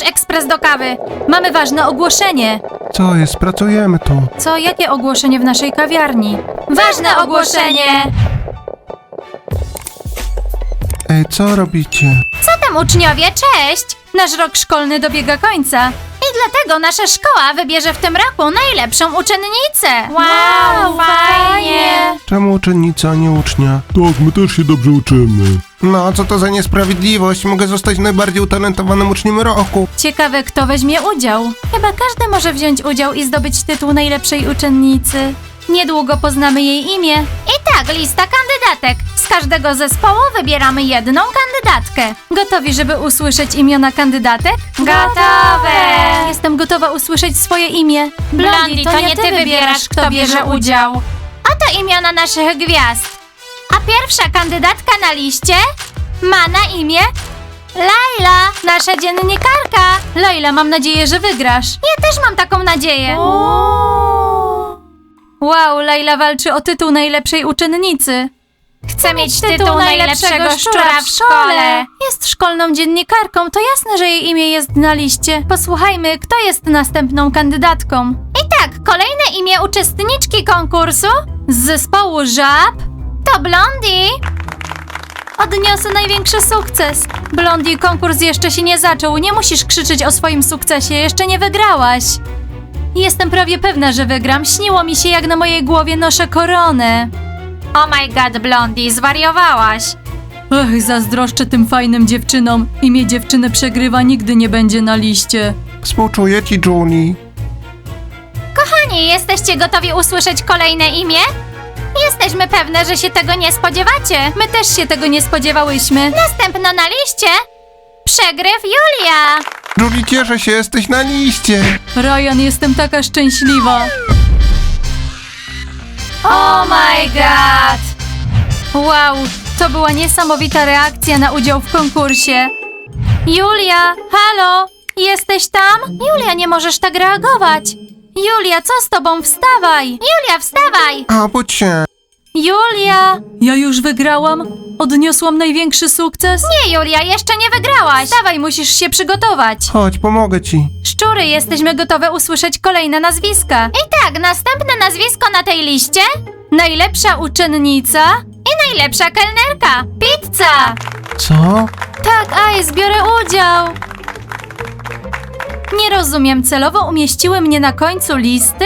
Włącz ekspres do kawy. Mamy ważne ogłoszenie. Co jest? Pracujemy tu. Co, jakie ogłoszenie w naszej kawiarni? Ważne ogłoszenie! Ej, co robicie? Co tam uczniowie, cześć! Nasz rok szkolny dobiega końca. I dlatego nasza szkoła wybierze w tym roku najlepszą uczennicę. Wow, fajnie! Czemu uczennica, a nie ucznia? Tak, my też się dobrze uczymy. No, co to za niesprawiedliwość? Mogę zostać najbardziej utalentowanym uczniem roku. Ciekawe, kto weźmie udział. Chyba każdy może wziąć udział i zdobyć tytuł najlepszej uczennicy. Niedługo poznamy jej imię. I tak, lista kandydatek. Z każdego zespołu wybieramy jedną kandydatkę. Gotowi, żeby usłyszeć imiona kandydatek? Gotowe! Jestem gotowa usłyszeć swoje imię. Blondie, to, nie ty wybierasz, kto bierze udział. Oto imiona naszych gwiazd. A pierwsza kandydatka na liście ma na imię Laila, nasza dziennikarka. Laila, mam nadzieję, że wygrasz. Ja też mam taką nadzieję. Wow, Laila walczy o tytuł najlepszej uczennicy. Chcę mieć tytuł najlepszego szczura w szkole. Jest szkolną dziennikarką, to jasne, że jej imię jest na liście. Posłuchajmy, kto jest następną kandydatką. I tak, kolejne imię uczestniczki konkursu z zespołu Żab to Blondie. Odniosę największy sukces. Blondie, konkurs jeszcze się nie zaczął. Nie musisz krzyczeć o swoim sukcesie, jeszcze nie wygrałaś. Jestem prawie pewna, że wygram. Śniło mi się, jak na mojej głowie noszę koronę. Oh my god, Blondie, zwariowałaś. Ach, zazdroszczę tym fajnym dziewczynom. Imię dziewczyny przegrywa nigdy nie będzie na liście. Współczuję ci, Julie. Kochani, jesteście gotowi usłyszeć kolejne imię? Jesteśmy pewne, że się tego nie spodziewacie. My też się tego nie spodziewałyśmy. Następna na liście przegryw Julia. Julie, cieszę się, jesteś na liście. Ryan, jestem taka szczęśliwa. Oh my god! Wow, to była niesamowita reakcja na udział w konkursie. Julia, halo, jesteś tam? Julia, nie możesz tak reagować. Julia, co z tobą? Wstawaj! Julia, wstawaj! A, budź się. Julia! Ja już wygrałam? Odniosłam największy sukces? Nie, Julia, jeszcze nie wygrałaś. Wstawaj, musisz się przygotować. Chodź, pomogę ci. Szczury, jesteśmy gotowe usłyszeć kolejne nazwiska. I tak, następne nazwisko na tej liście? Najlepsza uczennica i najlepsza kelnerka. Pizza! Co? Tak, Ice, biorę udział. Nie rozumiem, celowo umieściły mnie na końcu listy?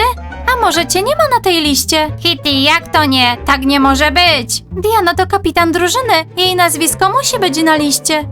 A może cię nie ma na tej liście? Kitty, jak to nie? Tak nie może być. Diana to kapitan drużyny. Jej nazwisko musi być na liście.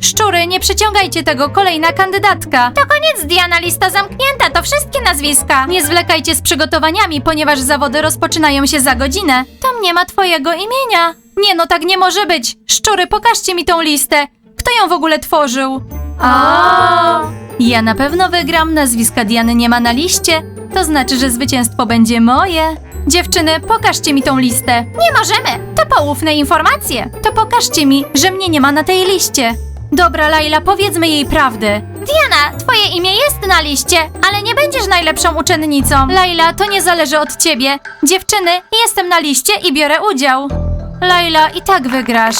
Szczury, nie przyciągajcie tego, kolejna kandydatka. To koniec, Diana, lista zamknięta, to wszystkie nazwiska. Nie zwlekajcie z przygotowaniami, ponieważ zawody rozpoczynają się za godzinę. Tam nie ma twojego imienia. Nie no, tak nie może być. Szczury, pokażcie mi tą listę. Kto ją w ogóle tworzył? A. Ja na pewno wygram, nazwiska Diany nie ma na liście. To znaczy, że zwycięstwo będzie moje. Dziewczyny, pokażcie mi tą listę. Nie możemy, to poufne informacje. To pokażcie mi, że mnie nie ma na tej liście. Dobra, Laila, powiedzmy jej prawdę. Diana, twoje imię jest na liście, ale nie będziesz najlepszą uczennicą. Laila, to nie zależy od ciebie. Dziewczyny, jestem na liście i biorę udział. Laila, i tak wygrasz.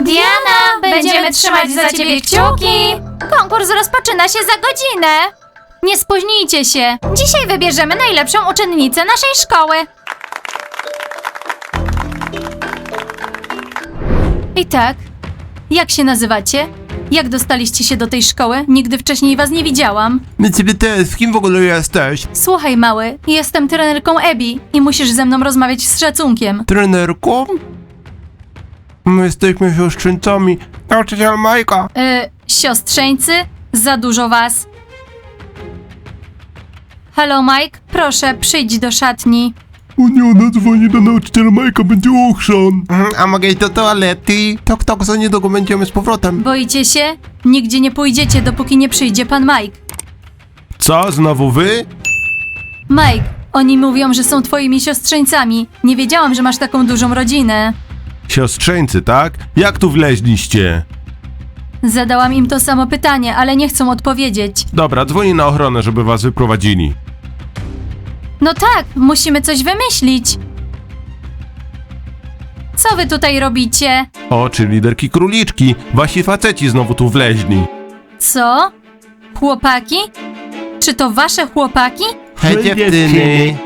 Diana, będziemy trzymać za ciebie kciuki. Konkurs rozpoczyna się za godzinę. Nie spóźnijcie się. Dzisiaj wybierzemy najlepszą uczennicę naszej szkoły. I tak, jak się nazywacie? Jak dostaliście się do tej szkoły? Nigdy wcześniej was nie widziałam. My ciebie też, z kim w ogóle jesteś? Słuchaj, mały, jestem trenerką Ebi i musisz ze mną rozmawiać z szacunkiem. Trenerką? My jesteśmy siostrzeńcami. Nauczyciel Majka. Y, siostrzeńcy, za dużo was. Halo, Mike, proszę, przyjdź do szatni. O nie, ona dzwoni do nauczyciela Majka, będzie ochrzan. Mhm, A mogę iść do toalety? Tok, tok, za niedługo będziemy z powrotem. Boicie się? Nigdzie nie pójdziecie, dopóki nie przyjdzie pan Mike. Co, znowu wy? Mike, oni mówią, że są twoimi siostrzeńcami. Nie wiedziałam, że masz taką dużą rodzinę. Siostrzeńcy, tak? Jak tu wleźliście? Zadałam im to samo pytanie, ale nie chcą odpowiedzieć. Dobra, dzwoni na ochronę, żeby was wyprowadzili. No tak, musimy coś wymyślić. Co wy tutaj robicie? O, czy liderki króliczki. Wasi faceci znowu tu wleźli. Co? chłopaki? Czy to wasze chłopaki? Hej dziewczyny.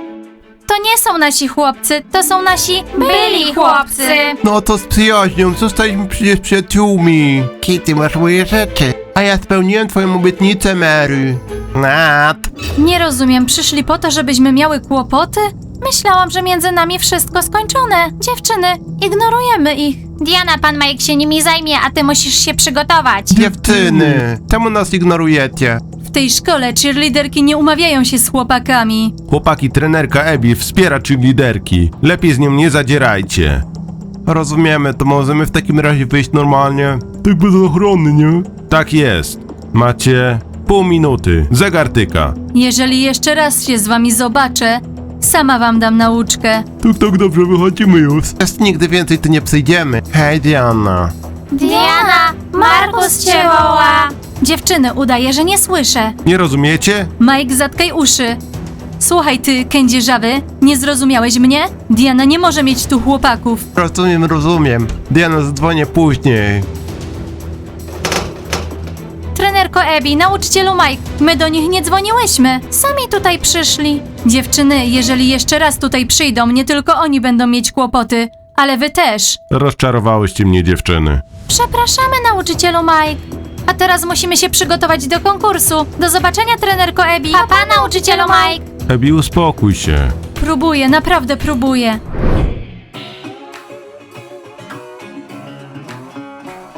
To nie są nasi chłopcy, to są nasi byli chłopcy. No to z przyjaźnią, zostaliśmy przecież przyjaciółmi. Kitty, masz moje rzeczy. A ja spełniłem twoją obietnicę, Mary. Nat. Nie rozumiem, przyszli po to, żebyśmy miały kłopoty? Myślałam, że między nami wszystko skończone. Dziewczyny, ignorujemy ich. Diana, pan Mike się nimi zajmie, a ty musisz się przygotować. Dziewczyny, czemu nas ignorujecie? W tej szkole cheerleaderki nie umawiają się z chłopakami. Chłopaki, trenerka Ebi wspiera liderki. Lepiej z nią nie zadzierajcie. Rozumiemy, to możemy w takim razie wyjść normalnie. Tak bez ochrony, nie? Tak jest. Macie pół minuty. Zegar tyka. Jeżeli jeszcze raz się z wami zobaczę, sama wam dam nauczkę. Tak, tak, dobrze, wychodzimy już. Jest nigdy więcej tu nie przyjdziemy. Hej Diana. Diana, Markus cię woła. Dziewczyny, udaję, że nie słyszę. Nie rozumiecie? Mike, zatkaj uszy. Słuchaj ty, kędzierzawy, nie zrozumiałeś mnie? Diana nie może mieć tu chłopaków. Rozumiem, rozumiem. Diana, zadzwonię później. Trenerko Ebi, nauczycielu Mike, my do nich nie dzwoniłyśmy. Sami tutaj przyszli. Dziewczyny, jeżeli jeszcze raz tutaj przyjdą, nie tylko oni będą mieć kłopoty, ale wy też. Rozczarowałyście mnie, dziewczyny. Przepraszamy, nauczycielu Mike. A teraz musimy się przygotować do konkursu. Do zobaczenia, trenerko Ebi. Papa, nauczycielu Mike. Ebi, uspokój się. Próbuję, naprawdę próbuję.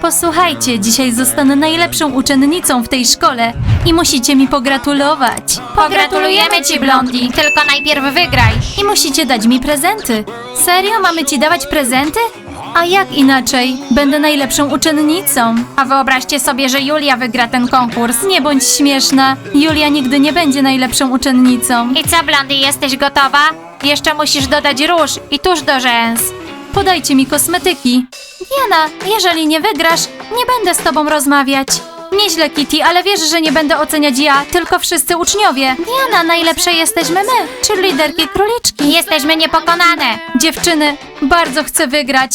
Posłuchajcie, dzisiaj zostanę najlepszą uczennicą w tej szkole i musicie mi pogratulować. Pogratulujemy ci, Blondi, tylko najpierw wygraj. I musicie dać mi prezenty. Serio, mamy ci dawać prezenty? A jak inaczej? Będę najlepszą uczennicą. A wyobraźcie sobie, że Julia wygra ten konkurs. Nie bądź śmieszna. Julia nigdy nie będzie najlepszą uczennicą. I co, Blondy, jesteś gotowa? Jeszcze musisz dodać róż i tusz do rzęs. Podajcie mi kosmetyki. Diana, jeżeli nie wygrasz, nie będę z tobą rozmawiać. Nieźle, Kitty, ale wiesz, że nie będę oceniać ja, tylko wszyscy uczniowie. Diana, najlepsze jesteśmy my, czy liderki króliczki. Jesteśmy niepokonane. Dziewczyny, bardzo chcę wygrać.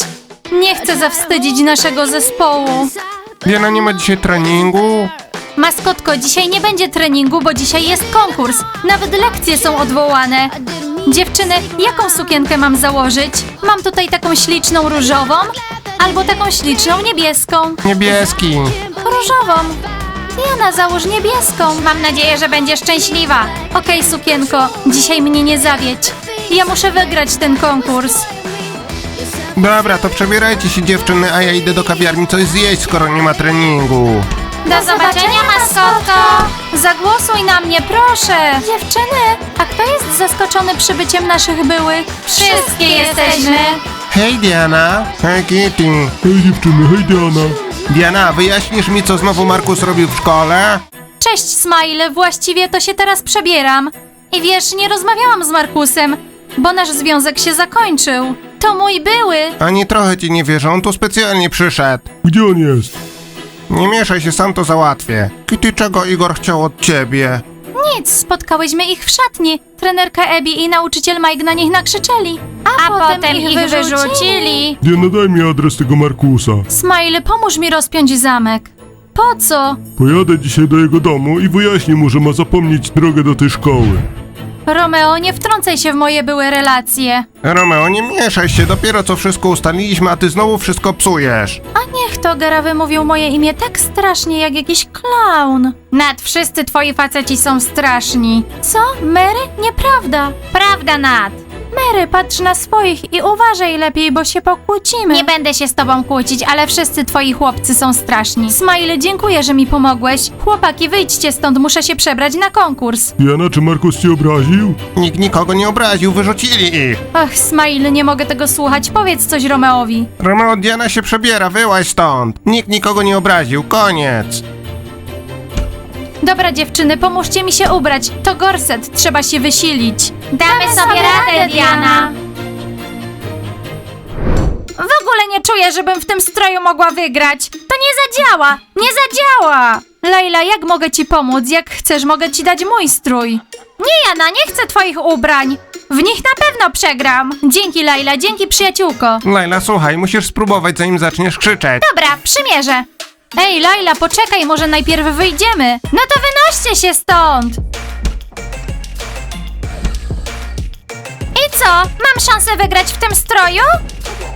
Nie chcę zawstydzić naszego zespołu. Diana, nie ma dzisiaj treningu? Maskotko, dzisiaj nie będzie treningu, bo dzisiaj jest konkurs. Nawet lekcje są odwołane. Dziewczyny, jaką sukienkę mam założyć? Mam tutaj taką śliczną różową, albo taką śliczną niebieską. Niebieski. Różową. Diana, załóż niebieską. Mam nadzieję, że będziesz szczęśliwa. Okej, sukienko, dzisiaj mnie nie zawiedź. Ja muszę wygrać ten konkurs. Dobra, to przebierajcie się dziewczyny, a ja idę do kawiarni coś zjeść, skoro nie ma treningu. Do zobaczenia, maskotko! Zagłosuj na mnie, proszę! Dziewczyny, a kto jest zaskoczony przybyciem naszych byłych? Wszystkie jesteśmy! Hej Diana. Hej Kitty. Hej, dziewczyny, hej, Diana. Diana, wyjaśnisz mi, co znowu Markus robił w szkole? Cześć, Smile, właściwie to się teraz przebieram. I wiesz, nie rozmawiałam z Markusem, bo nasz związek się zakończył. To mój były. Ani trochę ci nie wierzę, on tu specjalnie przyszedł. Gdzie on jest? Nie mieszaj się, sam to załatwię. Kitty, czego Igor chciał od ciebie? Nic, spotkałyśmy ich w szatni. Trenerka Ebi i nauczyciel Mike na nich nakrzyczeli. A, potem, ich wyrzucili. Diana, daj mi adres tego Markusa. Smile, pomóż mi rozpiąć zamek. Po co? Pojadę dzisiaj do jego domu i wyjaśnię mu, że ma zapomnieć drogę do tej szkoły. Romeo, nie wtrącaj się w moje były relacje. Romeo, nie mieszaj się, dopiero co wszystko ustaliliśmy, a ty znowu wszystko psujesz. A niech to Gara wymówił moje imię tak strasznie jak jakiś klaun. Nat, wszyscy twoi faceci są straszni. Co? Mary? Nieprawda. Prawda, Nat. Mary, patrz na swoich i uważaj lepiej, bo się pokłócimy. Nie będę się z tobą kłócić, ale wszyscy twoi chłopcy są straszni. Smile, dziękuję, że mi pomogłeś. Chłopaki, wyjdźcie stąd, muszę się przebrać na konkurs. Diana, czy Markus cię obraził? Nikt nikogo nie obraził, wyrzucili ich. Ach, Smile, nie mogę tego słuchać. Powiedz coś Romeowi. Romeo, Diana się przebiera, wyłaź stąd. Nikt nikogo nie obraził, koniec. Dobra dziewczyny, pomóżcie mi się ubrać. To gorset, trzeba się wysilić. Damy, sobie radę, Diana. W ogóle nie czuję, żebym w tym stroju mogła wygrać. To nie zadziała, nie zadziała. Laila, jak mogę ci pomóc? Jak chcesz, mogę ci dać mój strój. Nie, Jana, nie chcę twoich ubrań. W nich na pewno przegram. Dzięki, Laila, dzięki przyjaciółko. Laila, słuchaj, musisz spróbować, zanim zaczniesz krzyczeć. Dobra, przymierzę. Ej, Laila, poczekaj, może najpierw wyjdziemy. No to Wynoście się stąd! I co? Mam szansę wygrać w tym stroju?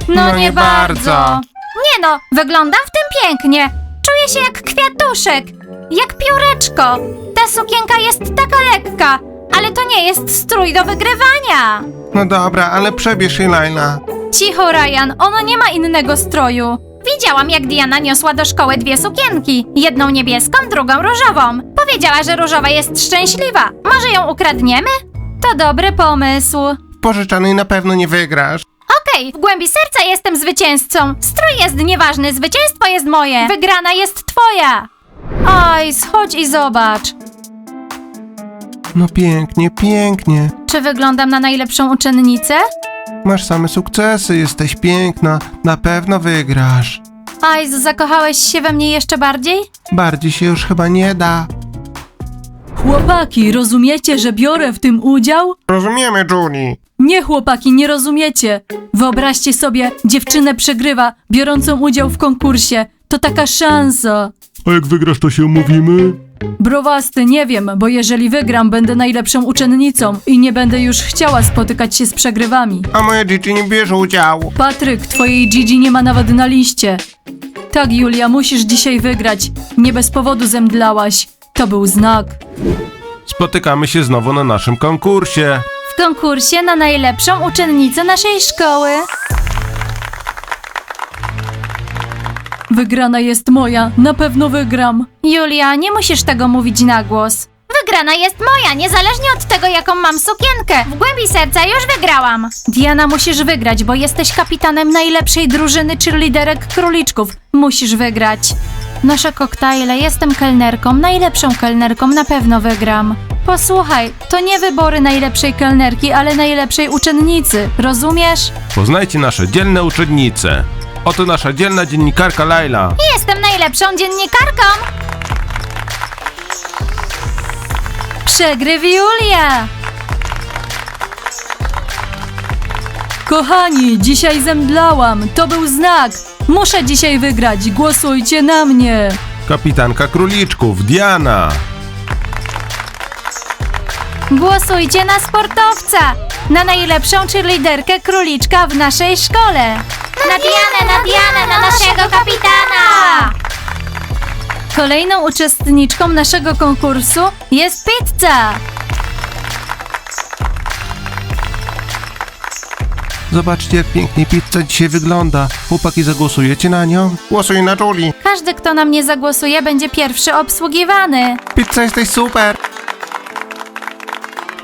No, No nie, bardzo. Nie no, wyglądam w tym pięknie. Czuję się jak kwiatuszek, jak pióreczko. Ta sukienka jest taka lekka, ale to nie jest strój do wygrywania. No dobra, ale przebierz się, Laila. Cicho, Ryan, ona nie ma innego stroju. Widziałam, jak Diana niosła do szkoły dwie sukienki. Jedną niebieską, drugą różową. Powiedziała, że różowa jest szczęśliwa. Może ją ukradniemy? To dobry pomysł. W pożyczanej na pewno nie wygrasz. Okej, w głębi serca jestem zwycięzcą. Strój jest nieważny, zwycięstwo jest moje. Wygrana jest twoja. Oj, schodź i zobacz. No pięknie, pięknie. Czy wyglądam na najlepszą uczennicę? Masz same sukcesy, jesteś piękna. Na pewno wygrasz. Ajz, zakochałeś się we mnie jeszcze bardziej? Bardziej się już chyba nie da. Chłopaki, rozumiecie, że biorę w tym udział? Rozumiemy, Julie. Nie, chłopaki, nie rozumiecie. Wyobraźcie sobie, dziewczynę przegrywa, biorącą udział w konkursie. To taka szansa. A jak wygrasz, to się umówimy? Browasty, nie wiem, bo jeżeli wygram, będę najlepszą uczennicą i nie będę już chciała spotykać się z przegrywami. A moja Gigi nie bierze udziału. Patryk, twojej Gigi nie ma nawet na liście. Tak, Julia, musisz dzisiaj wygrać. Nie bez powodu zemdlałaś. To był znak. Spotykamy się znowu na naszym konkursie. W konkursie na najlepszą uczennicę naszej szkoły. Wygrana jest moja, na pewno wygram. Julia, nie musisz tego mówić na głos. Wygrana jest moja, niezależnie od tego, jaką mam sukienkę. W głębi serca już wygrałam. Diana, musisz wygrać, bo jesteś kapitanem najlepszej drużyny cheerleaderek króliczków. Musisz wygrać. Nasze koktajle, jestem kelnerką, najlepszą kelnerką, na pewno wygram. Posłuchaj, to nie wybory najlepszej kelnerki, ale najlepszej uczennicy, rozumiesz? Poznajcie nasze dzielne uczennice. Oto nasza dzielna dziennikarka Laila. Jestem najlepszą dziennikarką. Przegryw Julia. Kochani, dzisiaj zemdlałam. To był znak. Muszę dzisiaj wygrać. Głosujcie na mnie. Kapitanka króliczków, Diana. Głosujcie na sportowca, na najlepszą cheerleaderkę króliczka w naszej szkole. Na Dianę, na Dianę, na naszego kapitana! Kolejną uczestniczką naszego konkursu jest pizza. Zobaczcie, jak pięknie pizza dzisiaj wygląda. Chłopaki, zagłosujecie na nią? Głosuj na Julie. Każdy, kto na mnie zagłosuje, będzie pierwszy obsługiwany. Pizza jesteś super.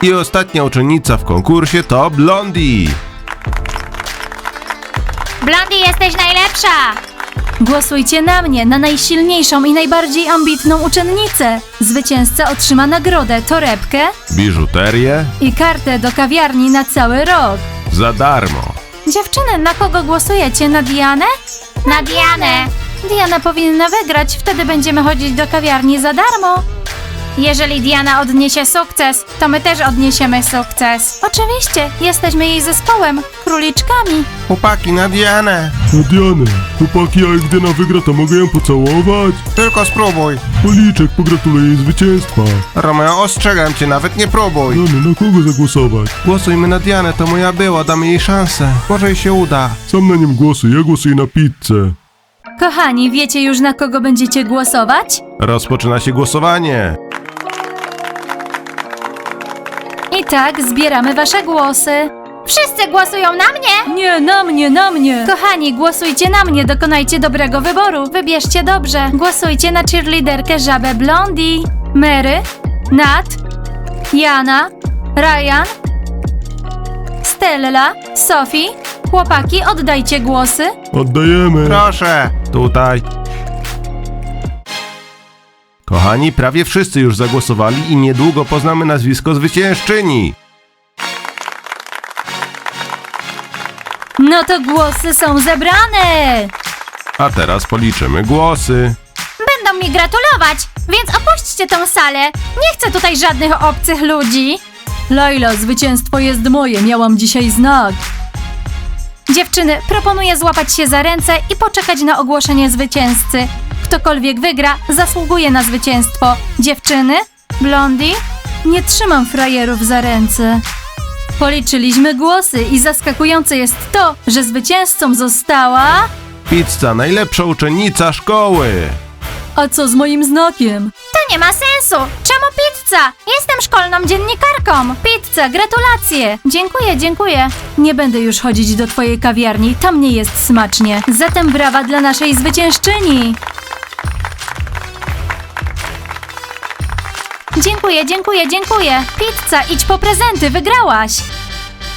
I ostatnia uczennica w konkursie to Blondie. Blondie, jesteś najlepsza! Głosujcie na mnie, na najsilniejszą i najbardziej ambitną uczennicę. Zwycięzca otrzyma nagrodę, torebkę Biżuterię i kartę do kawiarni na cały rok. za darmo. Dziewczyny, na kogo głosujecie? Na Dianę? Na Dianę! Diana powinna wygrać, wtedy będziemy chodzić do kawiarni za darmo. Jeżeli Diana odniesie sukces, to my też odniesiemy sukces. Oczywiście, jesteśmy jej zespołem, króliczkami. Chłopaki, na Dianę. No Diana, chłopaki, a jak Diana wygra, to mogę ją pocałować? Tylko spróbuj. Policzek, pogratuluję jej zwycięstwa. Romeo, ostrzegam cię, nawet nie próbuj. Diana, na kogo zagłosować? Głosujmy na Dianę, to moja była, damy jej szansę. Może jej się uda. Sam na nim głosuj, ja głosuję na pizzę. Kochani, wiecie już na kogo będziecie głosować? Rozpoczyna się głosowanie. Tak zbieramy wasze głosy. Wszyscy głosują na mnie! Nie, na mnie, na mnie. Kochani, głosujcie na mnie, dokonajcie dobrego wyboru. Wybierzcie dobrze. Głosujcie na cheerleaderkę Żabę Blondie, Mary, Nat, Jana, Ryan, Stella, Sophie. Chłopaki, oddajcie głosy. Oddajemy. Proszę. Tutaj. Kochani, prawie wszyscy już zagłosowali i niedługo poznamy nazwisko zwyciężczyni. No to głosy są zebrane. A teraz policzymy głosy. Będą mi gratulować, więc opuśćcie tą salę. Nie chcę tutaj żadnych obcych ludzi. Laila, zwycięstwo jest moje. Miałam dzisiaj znak. Dziewczyny, proponuję złapać się za ręce i poczekać na ogłoszenie zwycięzcy. Ktokolwiek wygra, zasługuje na zwycięstwo. Dziewczyny, Blondie? Nie trzymam frajerów za ręce. Policzyliśmy głosy i zaskakujące jest to, że zwycięzcą została... Pizza, najlepsza uczennica szkoły. A co z moim znakiem? To nie ma sensu! Czemu pizza? Jestem szkolną dziennikarką! Pizza, gratulacje! Dziękuję, dziękuję. Nie będę już chodzić do twojej kawiarni, tam nie jest smacznie. Zatem brawa dla naszej zwyciężczyni! Dziękuję, dziękuję, dziękuję. Pizza, idź po prezenty, wygrałaś!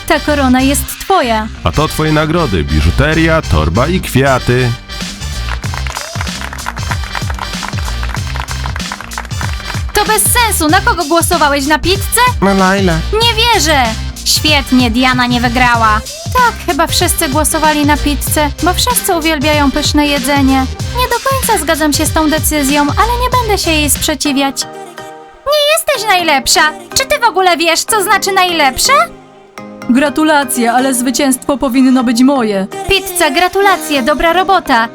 Ta korona jest twoja. A to twoje nagrody: biżuteria, torba i kwiaty. To bez sensu, na kogo głosowałeś? Na pizzę? Na Laila. Nie wierzę! Świetnie, Diana nie wygrała. Tak, chyba wszyscy głosowali na pizzę, bo wszyscy uwielbiają pyszne jedzenie. Nie do końca zgadzam się z tą decyzją, ale nie będę się jej sprzeciwiać. Jesteś najlepsza! Czy ty w ogóle wiesz, co znaczy najlepsza? Gratulacje, ale zwycięstwo powinno być moje. Pizza, gratulacje, dobra robota!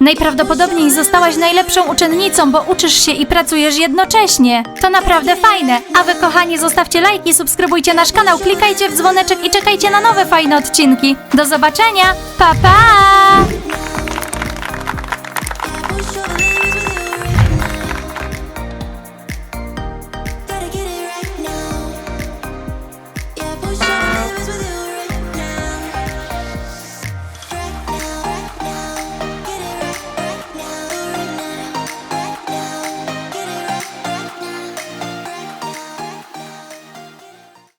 Najprawdopodobniej zostałaś najlepszą uczennicą, bo uczysz się i pracujesz jednocześnie. To naprawdę fajne. A wy, kochani, zostawcie lajki, subskrybujcie nasz kanał, klikajcie w dzwoneczek i czekajcie na nowe fajne odcinki. Do zobaczenia! Pa, pa!